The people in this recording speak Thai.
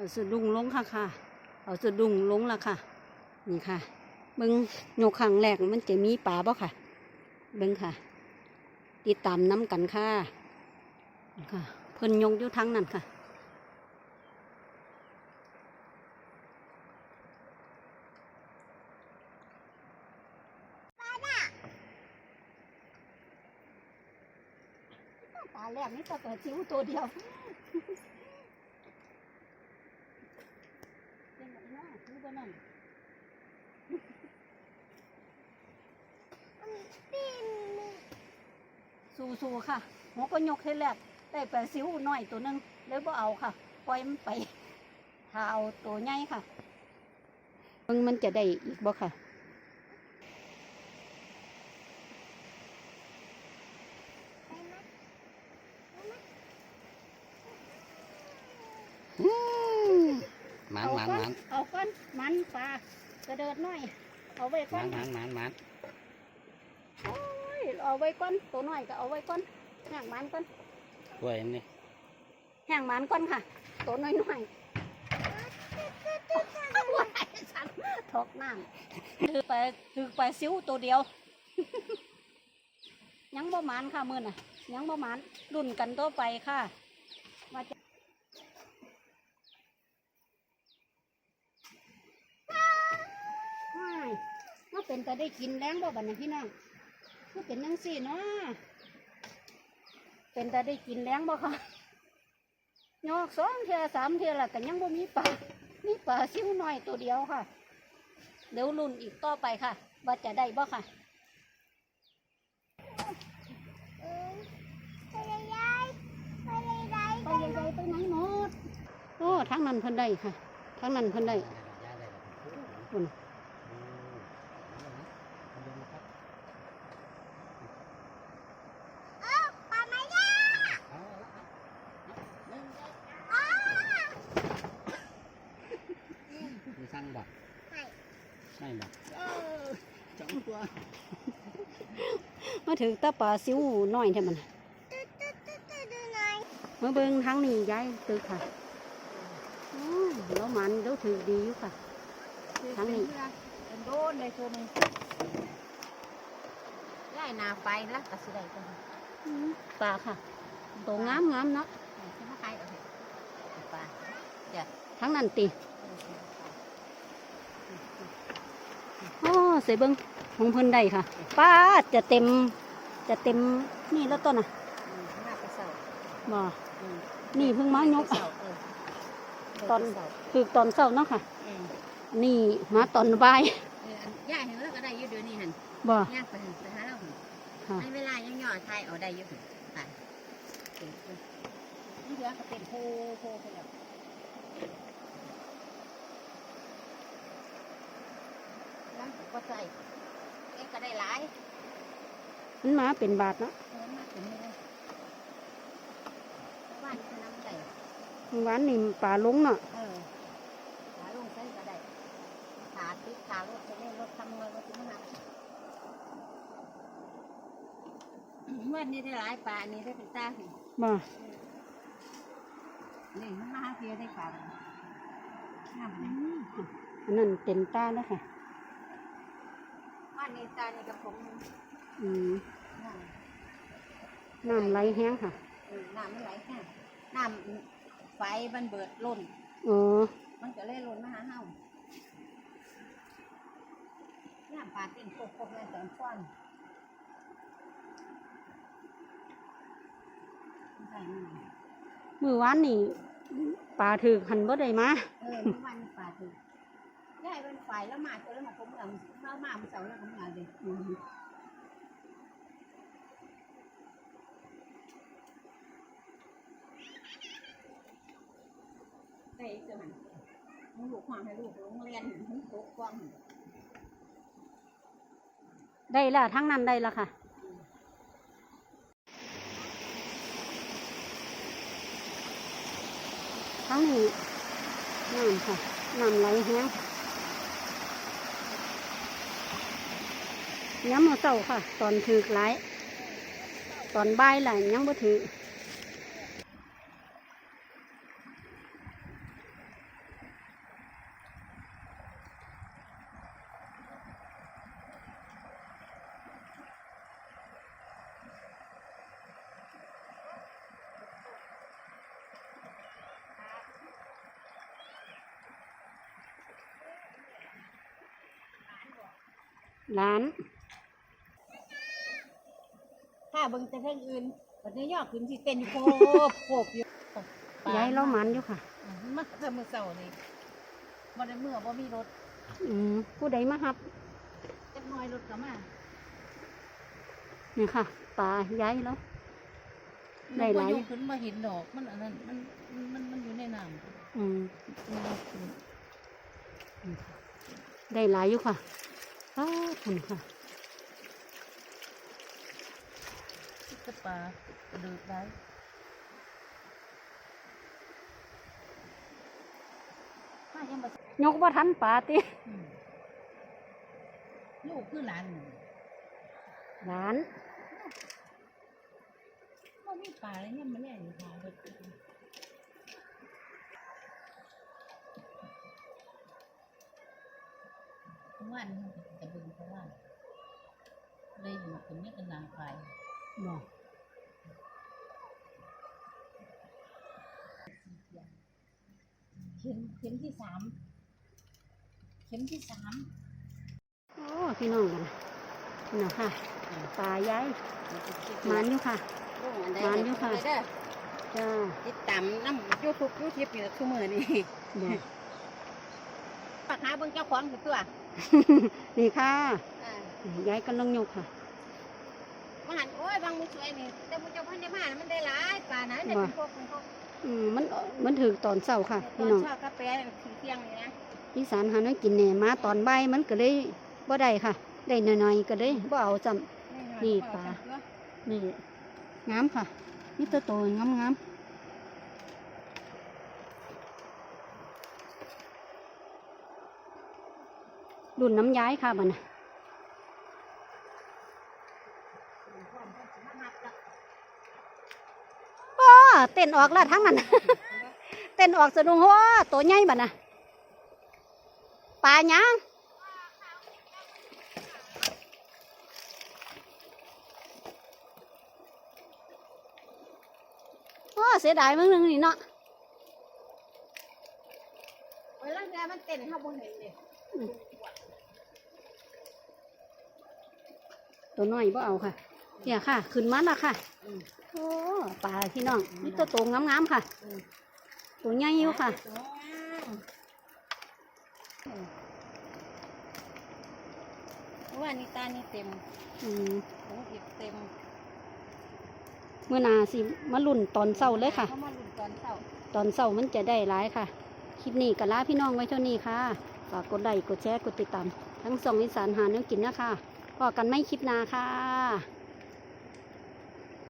เอาสะดุ้งลงค่ะค่ะ เอาสะดุ้งลงละค่ะ นี่ค่ะ เบิ้งโยกขังแรกมันจะมีปลาบ่ค่ะ เบิ้งค่ะ ติดตามน้ำกันค่ะค่ะ เพิ่นยกอยู่ทั้งนั้นค่ะาแรกนี่ก็เกิดชิ้วตัวเดียว เป็น แบบนี้คือบ่นั่นสู้ๆค่ะหัวก็ยกให้แรกได้แปลซิวน้อยตัวหนึงเลยบ่เอาค่ะปล่อยมันไปถ้าเอาตัวใหญ่ค่ะมึงมันจะได้อีกบ่ค่ะ อืม หมันหมันหมัน เอาก้อน มันปลากระเดิดหน่อย เอาไว้หก้อมันนหมันหมันหมันโอ้ยเอาไว้ก้อนตัวน้อยก็เอาไว้ก้อนแห้งมันก้อนกล้วยนี่แห้งมันก้อนค่ะ ตัวน้อยน้อยว้ายฉันทอกน้ำถือไปถือไปซิวตัวเดียว ยังบ่หมานค่ะมือน่ะ ยังบ่หมานรุ่นกันต่อไปค่ะว่าจะว้ายมา เป็นแต่ได้กินแรงบ่บัดนี้พี่น้องก็เป็นนังสี่เนาะเป็นแต่ได้กินแรงบ่ค่ะยอกสองเทียสามเทียละก็ยังบ่มีปลามีปลาซิวน้อยตัวเดียวค่ะ เดี๋ยวรุ่นอีกต่อไปค่ะว่าจะได้บ่ค่ะไปใหญ่ๆไปไหนหมดโอ้ทั้งนั้นเพิ่นได้ค่ะทั้งนั้นเพิ่นได้คุณ มีสั่งบอกไม่บอกสองตัว มาถือตาปลาซิวน้อยเท่ามันมาเบิ่งทั้งนี้ย้ายตึกค่ะโอ้แล้วมันแล้วถือดีอยู่ค่ะทั้งนี้โดนเลยตัวนึงได้นาไปแล้วก็สิได้ตัวนึงอืมปลาค่ะตัวงามงามๆเนาะที่มาขายเอาเถอะปลาทั้งนั้นติโอ้เสยเบิ่ง ของเพิ่นได้ค่ะป้าดจะเต็มจะเต็มนี่แล้วต้นน่ะอืมหน้าไปเสาบ่อืมนี่เพิ่งมายก เสาเออตอน เสาคือตอนเช้าเนาะค่ะ อืมนี่มาตอนบ่ายเอออันย่าเห็นแล้วก็ได้อยืดเดี๋ยวนี้หันบ่ ย่างไปหันไปหาเราหันค่ะในเวลายังย่อไทยเอาได้อยืดตายเก่งเกินนี่เหลือก็เป็นโพโพไปแล้วแล้วก็ใส่เอ็ กก็ได้หลายมันมาเป็นบาทเนาะเออมาถึงนี่เลยบ้านคือน้ำใส่เมื่อวานนี่ปลาลงเนาะเออขาลงใส่ก็ได้ขาติดขารถจะเล่นรถทำเงินรถถึงขนาดวันนี้ได้หลายปลาอันนี้ได้เป็นตาสิบ่นี่มันมาหาเพียได้ปลาเลยงามเลยอันนั้นเต็มตาแล้วค่ะวั นนี้ตานี่กับผมอืมน้ำน้ำไหลแห้งค่ะเออน้ำมันไหลแค่น้ำไฟมันเบิดล้นอ๋อมันก็เลยล้นมาหาเฮาน้ำปลาเต็มโคกๆเลยแต่ฟ้อนใส่มันเมื่อวานนี่ปลาถือหันบ่ได้มา เออเมื่อวันป่าถึงยายเป็น ฝ่ายแล้วมาตัวแล้วมาผมเอาเรามาเมื่อเสาแล้วผมเอาเลยอืมได้อีกตัวหันมึงลูกความให้ลูกโรงเรียนมึงโตกว้างได้ละทั้งนั้นได้ละค่ะทั้งนี้น้ำค่ะน้ำไหลแห้ง ย้ำมือเศร้าค่ะ ตอนถือไล่ตอนบ่ายหละยังบ่ถือร้านาเบิ่งแต่เรื่องอื่นวันนี้ยอดขึ้นสิเต้นอยู่โคบโคบอยู่ย้ายเล่ามันอยู่ค่ะ มาแต่มื้อเช้านี่บ่ได้เมื่อบ่มีรถอืมผู้ใดมาครับจักหน่อยรถก็มานี่ค่ะปลาย้ายแล้ว ได้หลาย มันบ่ยกขึ้นมาเห็นดอกมันอันนั้นมันมันมันอยู่ในน้ำอืมมันยกขึ้นได้หลายอยู่ค่ะอ้าวคุณค่ะ กระปลาระเดือกได้มายังบ่ยกว่าทันปลาติอืมลูกคือหลานหนึ่งร้านบ่มีปลาแล้วยังมาแล่อยู่ทางเบิดวันจะเบึงเพราะว่าเลยอยู่ตรงนี้กันนานไป บอกเข็มเข็มที่สามเข็มที่สามโอ้พี่น้องกันนะนี่นะค่ะปลาย้ายมันอยู่ค่ะหวานอยู่ค่ะ จ้าติดตามน้ำยูทูบยูทิปอยู่ทุกมือนี่บอก ปักหาเบิ่งเจ้าของคือตัวนี่ค่ะอ่าย้ายกำลังยกค่ะ มาหันโอ้ยบางมือสวยนี่แต่มือเจ้าพันได้มามันได้หลายปลานะเด็กเป็นพวกเป็นพวกอืมมันมันถือตอนเช้าค่ะตพี่อนน้องเช้ากาแฟถึงเที่ยงนี่นะอีสานหาน้ำกินแหน่มาตอนบ่ายมันก็เลยบ่ได้ค่ะ ได้หน่อยๆก็เลยบ่เอาจำนี่ปลานี่งามค่ะนี่ตัวโตงามงามรุ่นน้ำย้ายค่ะบัดนะ อ้อเต้นออกแล้วทั้งนั้น เต้นออกสะดุ้งหัวตัวใหญ่บัดนะปลาหยังโอ้เสียดายมึงนึงนี่เนาะเวลาแกมันเต้นเฮาบ่เห็นเด้ตัวน้อยบ่เอาค่ะ เนี่ยค่ะ ขึ้นมาแล้วค่ะโอ้ปลาพี่น้องนี่ตัวโตงามๆค่ะตัวใหญ่อยู่ค่ะเพราะว่านี่ตานี่เต็มอืมของเก็บเต็ม เมื่อหนาสิมาลุ่นตอนเศร้าเลยค่ะเขามาลุ้นตอนเช้าตอนเศร้ามันจะได้หลายค่ะ คลิปนี้ก็ลาพี่น้องไว้เท่านี้ค่ะ ฝากกดไลค์กดแชร์กดติดตาม ทั้งสองอีสานหาเนื้อกินนะคะพอกันไม่คลิปหนาค่ะ